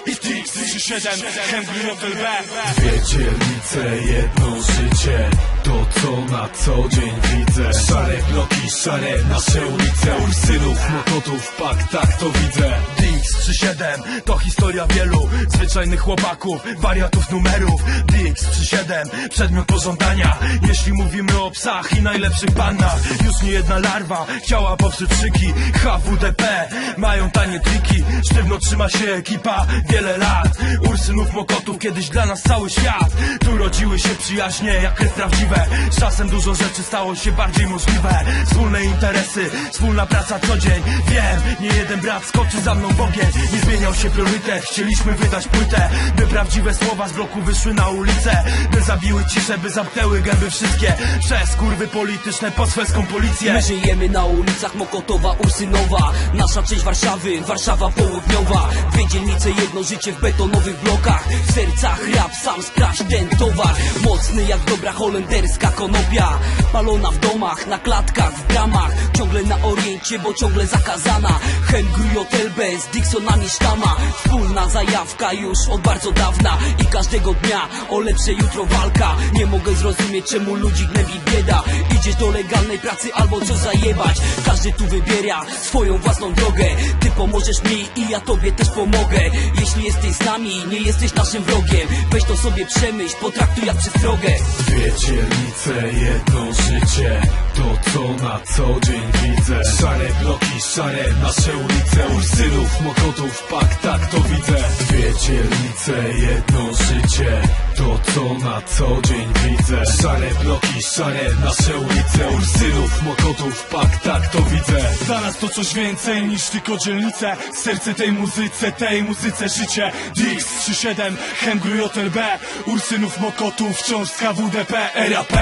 X37, Hemgry Hotel B. Dwie dzielnice, jedno życie. To co na co dzień widzę. Szare bloki, szare nasze ulice. Ursynów, mokotów, pak, tak to widzę Dix 37 to historia wielu zwyczajnych chłopaków, wariatów numerów. Dix 37 przedmiot pożądania. Jeśli mówimy o psach i najlepszych bandach Już nie jedna larwa chciała popsuć szyki HWDP mają tanie triki. Sztywno trzyma się ekipa wiele lat. Ursynów Mokotów kiedyś dla nas cały świat. Tu rodziły się przyjaźnie jak krew prawdziwe. Z czasem dużo rzeczy stało się bardziej możliwe. Wspólne interesy, wspólna praca co dzień. Wiem, nie jeden brat skoczy za mną w Nie zmieniał się priorytet, chcieliśmy wydać płytę By prawdziwe słowa z bloku wyszły na ulicę By zabiły ciszę, by zamknęły gęby wszystkie. Przez kurwy polityczne pod swelską policję. My żyjemy na ulicach Mokotowa, Ursynowa. Nasza część Warszawy, Warszawa południowa. Dwie dzielnice, jedno życie w betonowych blokach. W sercach rap, sam sprawdź ten towar Mocny jak dobra holenderska konopia. Palona w domach, na klatkach, w bramach Ciągle na oriencie, bo ciągle zakazana. Hengry Hotel B z Dixonami sztama. Wspólna zajawka już od bardzo dawna I każdego dnia o lepsze jutro walka. Nie mogę zrozumieć czemu ludzi gnębi bieda. Idziesz do legalnej pracy albo coś zajebać. Każdy tu wybiera swoją własną drogę. Ty pomożesz mi i ja tobie też pomogę. Jeśli jesteś z nami, nie jesteś naszym wrogiem. Weź to sobie przemyśl, potraktuj jak przestrogę Dwie dzielnice, jedno życie To co na co dzień widzę. Szare bloki, szare nasze ulice Ursynów, mokotów, pak, tak to widzę. Dwie dzielnice, jedno życie To co na co dzień widzę? Szare bloki, szare nasze ulice. Ursynów, mokotów, pak, tak to widzę. Nas to coś więcej niż tylko dzielnice. Serce tej muzyce, tej muzyce życie. Dix 37, Hemgry Hotel B. Ursynów Mokotów, wciąż z KWDP RAP,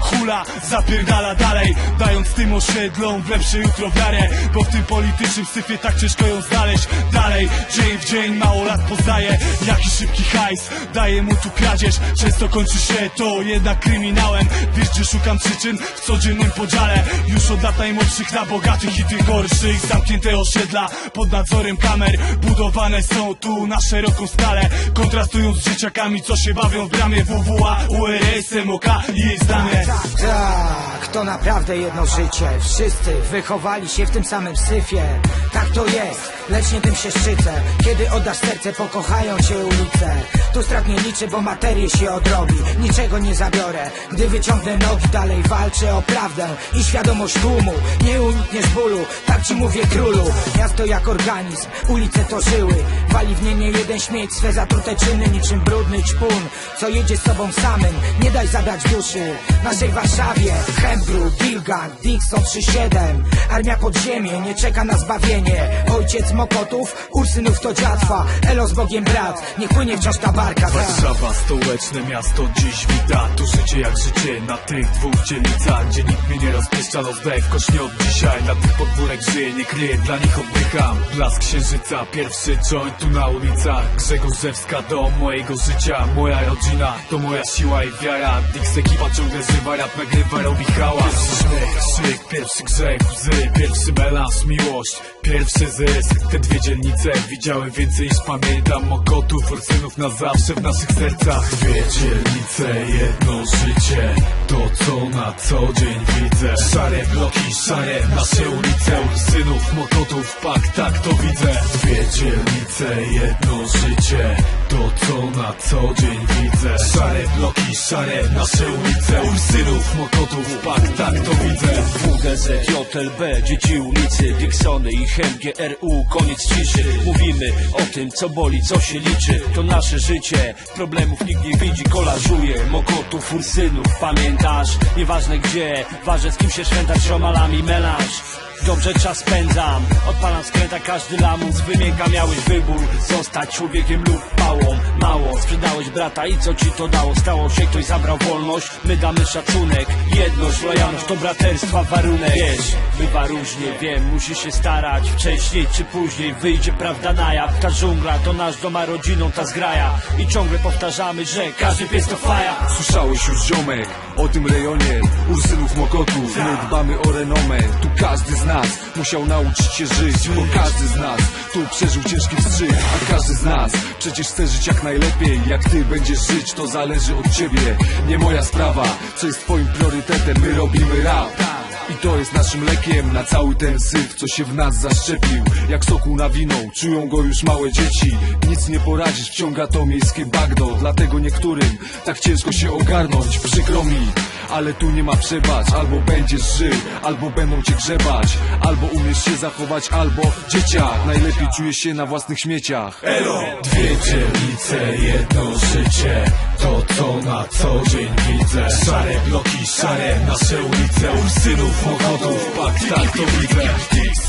hula, zapierdala dalej. Dając tym osiedlom w lepsze jutro wiarę Bo w tym politycznym syfie tak ciężko ją znaleźć. Dalej, dzień w dzień mało lat poznaje. Jaki szybki hajs, daje mu tu kradzież Często kończy się to jednak kryminałem. Wiesz gdzie szukam przyczyn? W codziennym podziale. Już od lat najmłodszych na bogatych i tych gorszych. Zamknięte osiedla pod nadzorem kamer. Budowane są tu na szeroką skalę. Kontrastując z dzieciakami co się bawią w bramie WWA, URS, MOK i jej znane Tak, to naprawdę jedno życie. Wszyscy wychowali się w tym samym syfie. Tak to jest, lecz nie tym się szczycę. Kiedy oddasz serce, pokochają cię ulice. Tu strat nie liczę, bo materię się odrobi. Niczego nie zabiorę, gdy wyciągnę nogi Dalej walczę o prawdę i świadomość tłumu. Nie unikniesz bólu, tak ci mówię królu. Miasto jak organizm, ulice to żyły Wali w nie nie jeden śmieć, swe zatrute czyny Niczym brudny ćpun, co jedzie z sobą samym Nie daj zabrać duszy. Naszej Warszawie Hembru, Dilgan, Dixon 37 Armia podziemie nie czeka na zbawienie. Ojciec Mokotów, Ursynów to dziatwa Elo z Bogiem brat, niech płynie wciąż ta barka. Warszawa, stołeczne miasto dziś wita. Tu życie jak życie na tych dwóch dzielnicach Gdzie nikt mnie nie rozpieszcza, no zdech kośnie od dzisiaj Dla tych podwórek żyję, nie kryję, dla nich oddycham. Blask księżyca, pierwszy joint tu na ulicach. Grzegorzewska, dom mojego życia Moja rodzina, to moja siła i wiara. Dix ekipa ciągle żywa, rap nagrywa, robi hałas Śmiech, krzyk, pierwszy grzech, łzy. Pierwszy melanż, miłość, pierwszy zysk. Te dwie dzielnice widziałem więcej niż pamiętam. Mokotów, Ursynów na zawsze w naszych sercach. Dwie dzielnice, jedno życie. To co na co dzień widzę. Szare bloki, szare nasze ulice. Ursynów, Mokotów, pak, tak to widzę. Dwie dzielnice, jedno życie. To co na co dzień widzę. Szare bloki, szare nasze ulice. Ursynów, Mokotów, pak, tak to widzę. WDZ, JLB, dzieci ulicy, Dixony i HMGRU, koniec ciszy. Mówimy o tym, co boli, co się liczy. To nasze życie, problemów nikt nie widzi, kolażuje. Mokotów, Ursynów, pamiętasz? Nieważne gdzie, ważne z kim się szwętać, szomalami melanż Dobrze czas spędzam, odpalam skręta każdy lamus Wymienka miałeś wybór, zostać człowiekiem lub pałą Mało, sprzedałeś brata i co ci to dało? Stało się, ktoś zabrał wolność, my damy szacunek. Jedność, lojalność to braterstwa warunek. Wiesz, bywa różnie, wiem, musisz się starać. Wcześniej czy później wyjdzie prawda na jaw. Ta dżungla to nasz dom, a rodziną ta zgraja. I ciągle powtarzamy, że każdy pies to faja. Słyszałeś już ziomek o tym rejonie. Ursynów Mokotów My dbamy o renomę, tu każdy z nas musiał nauczyć się żyć Bo każdy z nas tu przeżył ciężki wstrzyk A każdy z nas przecież chce żyć jak najlepiej. Jak ty będziesz żyć, to zależy od ciebie. Nie moja sprawa, co jest twoim priorytetem. My robimy rap i to jest naszym lekiem na cały ten syf, co się w nas zaszczepił. Jak soku na wino, czują go już małe dzieci. Nic nie poradzisz, wciąga to miejskie bagno. Dlatego niektórym tak ciężko się ogarnąć Przykro mi, ale tu nie ma przebacz Albo będziesz żył, albo będą cię grzebać. Albo umiesz się zachować, albo dzieciak. Najlepiej czujesz się na własnych śmieciach. Elo! Dwie dzielnice, jedno życie to, co na co dzień widzę. Szare bloki, szare nasze ulice. Ursynów, Mokotów, Bagdad, tak to widzę.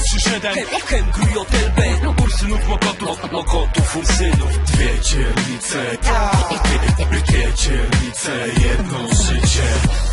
Przyszedłem, okiem, grujotel, B. Ursynów, Mokotów, Mokotów, Ursynów Dwie ciernice, tak, dwie ciernice, jedno życie.